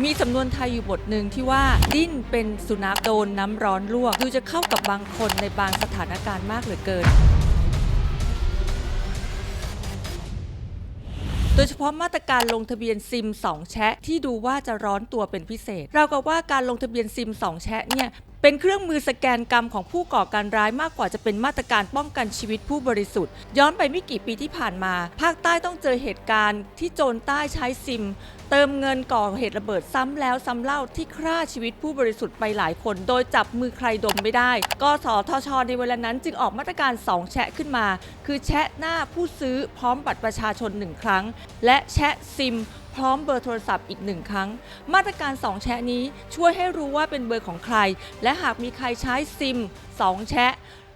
มีสำนวนไทยอยู่บทหนึ่งที่ว่า ดิ้นเป็นสุนัขโดนน้ำร้อนลวก ดูจะเข้ากับบางคนในบางสถานการณ์มากเหลือเกิน โดยเฉพาะมาตรการลงทะเบียนซิม 2 แชะ ที่ดูว่าจะร้อนตัวเป็นพิเศษ เรากับว่าการลงทะเบียนซิม 2 แชะเนี่ย เป็นเครื่องมือสแกนกรรมของผู้ก่อการร้ายมากกว่าจะเป็นมาตรการป้องกันชีวิตผู้บริสุทธิ์ ย้อนไปไม่กี่ปีที่ผ่านมา ภาคใต้ต้องเจอเหตุการณ์ ที่โจรใต้ใช้ซิม เติมเงินก่อเหตุระเบิดซ้ำแล้วซ้ำเล่าที่ฆ่าชีวิตผู้บริสุทธิ์ไปหลายคน โดยจับมือใครดมไม่ได้กสทช ในเวลานั้นจึงออกมาตรการ 2 แชะขึ้นมา คือแชะหน้าผู้ซื้อพร้อมบัตรประชาชนหนึ่งครั้ง และแชะซิม พร้อมเบอร์โทรศัพท์อีกหนึ่งครั้ง มาตรการ 2 แชะนี้ช่วยให้รู้ว่าเป็นเบอร์ของใคร และหากมีใครใช้ซิม 2 แชะ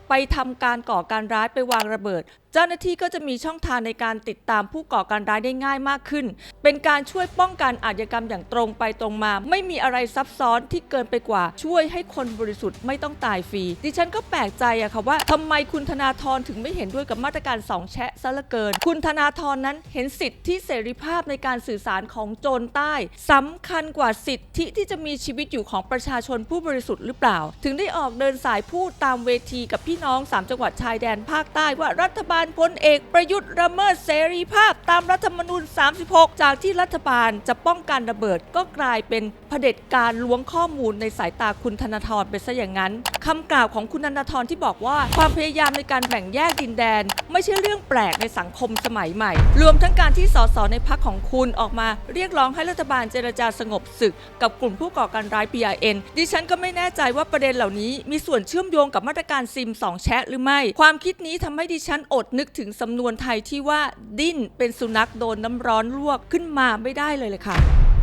ไปทำการก่อการร้ายไปวางระเบิด จ้าหน้าที่ก็จะมีช่องทางในการติดตามผู้ก่อการร้ายได้ง่ายมากขึ้น เป็นการช่วยป้องกันอาชญากรรมอย่างตรงไปตรงมา ไม่มีอะไรซับซ้อนที่เกินไปกว่า ช่วยให้คนบริสุทธิ์ไม่ต้องตายฟรี ดิฉันก็แปลกใจอะค่ะว่าทำไมคุณธนาธรถึงไม่เห็นด้วยกับมาตรการสองแชะซะเหลือเกิน คุณธนาธรนั้นเห็นสิทธิเสรีภาพในการสื่อสารของโจรใต้สำคัญกว่าสิทธิที่จะมีชีวิตอยู่ของประชาชนผู้บริสุทธิ์หรือเปล่า ถึงได้ออกเดินสายพูดตามเวทีกับพี่น้องสามจังหวัดชายแดนภาคใต้ว่ารัฐบาลพลเอกประยุทธ์ละเมิดเสรีภาพตามรัฐธรรมนูญ 36 จากที่รัฐบาลจะป้องกันระเบิดก็กลายเป็นเผด็จการล้วงข้อมูลในสายตาคุณธนาธรไปซะอย่างนั้นคำกล่าวของคุณธนาธรที่บอกว่าความพยายามในการแบ่งแยกดินแดน ไม่ใช่เรื่องแปลกในสังคมสมัยใหม่ รวมทั้งการที่สสในพักของคุณออกมา เรียกร้องให้รัฐบาลเจรจาสงบศึก กับกลุ่มผู้ก่อการร้าย PRN ดิฉันก็ไม่แน่ใจว่าประเด็นเหล่านี้ มีส่วนเชื่อมโยงกับมาตรการซิม2แชะหรือไม่ ความคิดนี้ทำให้ดิฉันอดนึกถึงสำนวนไทยที่ว่าดิ้นเป็นสุนัขโดนน้ำร้อนลวกขึ้นมาไม่ได้เลยเลยค่ะ